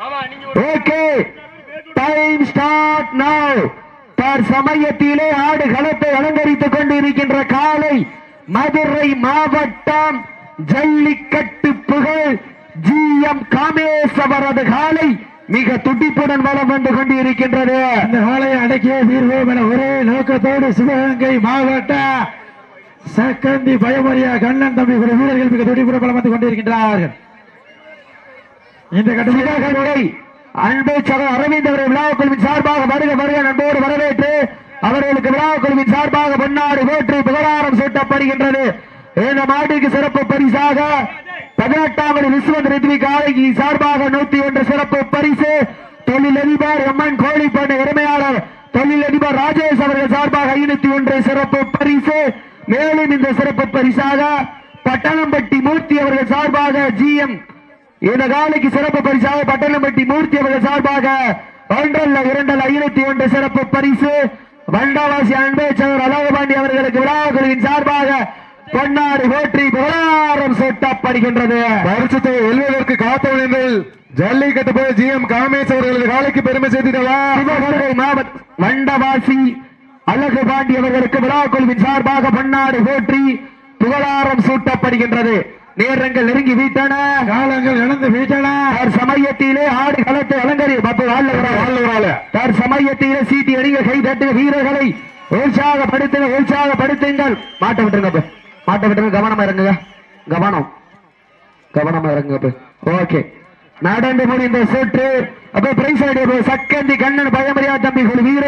Okay time start now தற்சமயத்திலே ஆடு களத்தை அலங்கரித்துக் கொண்டிருக்கின்ற காலை மதுரை மாவட்டம் ஜல்லிக்கட்டு புகழ் ஜி எம் காமேஸ் அவரது காலை மிக துடிப்புடன் வலம் வந்து கொண்டிருக்கின்றது. அந்த காலையை அடக்கிய தீர்வோம் என ஒரே நோக்கத்தோடு சிவகங்கை மாவட்ட சக்கந்தி பயமறியா கண்ணன் தம்பி வீரர்கள் மிக துடிப்புடன் பலம் வந்து கொண்டிருக்கின்றார்கள். இந்த கட்டத்தில் சிவகங்கை அன்பு சக அரவிந்த் அவரை விழா குழுவின் சார்பாக வருக வருக நண்போடு வரவேற்று அவர்களுக்கு விழா குழுவின் சார்பாக பொன்னாடு போற்றி புகழாரம் சூட்டப்படுகின்றது. இந்த மாட்டுக்கு சிறப்பு பரிசாக பதினெட்டாம் விஸ்வந்த் ரித்வி காலைக்கு சார்பாக நூத்தி ஒன்று சிறப்பு பரிசு. தொழிலதிபர் எம்என் கோழிப்பண்ண உரிமையாளர் தொழிலதிபர் ராஜேஷ் அவர்கள் சார்பாக ஐநூத்தி ஒன்று சிறப்பு பரிசு. மேலும் இந்த சிறப்பு பரிசாக பட்டணம்பட்டி மூர்த்தி அவர்கள் சார்பாக ஜி எம் இந்த காலைக்கு சிறப்பு பரிசாக பட்டணம்பட்டி மூர்த்தி அவர்கள் சார்பாக ஒன்றல்ல இரண்டல்ல ஐநூத்தி ஒன்று சிறப்பு பரிசு. வண்டவாசி அன்பேச்சவர் அழகுபாண்டி அவர்களுக்கு விழாக்குழுவின் சார்பாக பொன்னாடு போற்றி புகழாரம் சூட்டப்படுகின்றது. பரிசுத்தை வெல்வதற்கு காத்தவர்கள் ஜல்லிக்கட்டு போய் ஜி எம் காமேஷ் அவர்களது காலைக்கு பெருமை சேர்த்திடவா? மாவட்ட வண்டவாசி அழகு பாண்டி அவர்களுக்கு விழாக்குழுவின் சார்பாக பொன்னாடு போற்றி புகழாரம் சூட்டப்படுகின்றது. நேரங்கள் நெருங்கி வீட்டன. காலங்கள் இழந்து வீட்டன. சமயத்திலே ஆடு களத்தை அலங்கரி சமயத்திலே சீட்டி அடிங்க கை தட்டுங்க வீரர்களை. உற்சாகப்படுத்துங்க உற்சாகப்படுத்துங்கள். மாட்ட விட்டுருங்க. மாட்ட விட்டுருங்க கவனமா இருங்க கவனம். கவனமா இருங்க ஓகே. நடந்து முடிந்த சுற்று. அப்ப பிரைஸ் சக்கந்தி கண்ணன் பயமரியா தம்பி வீரர்.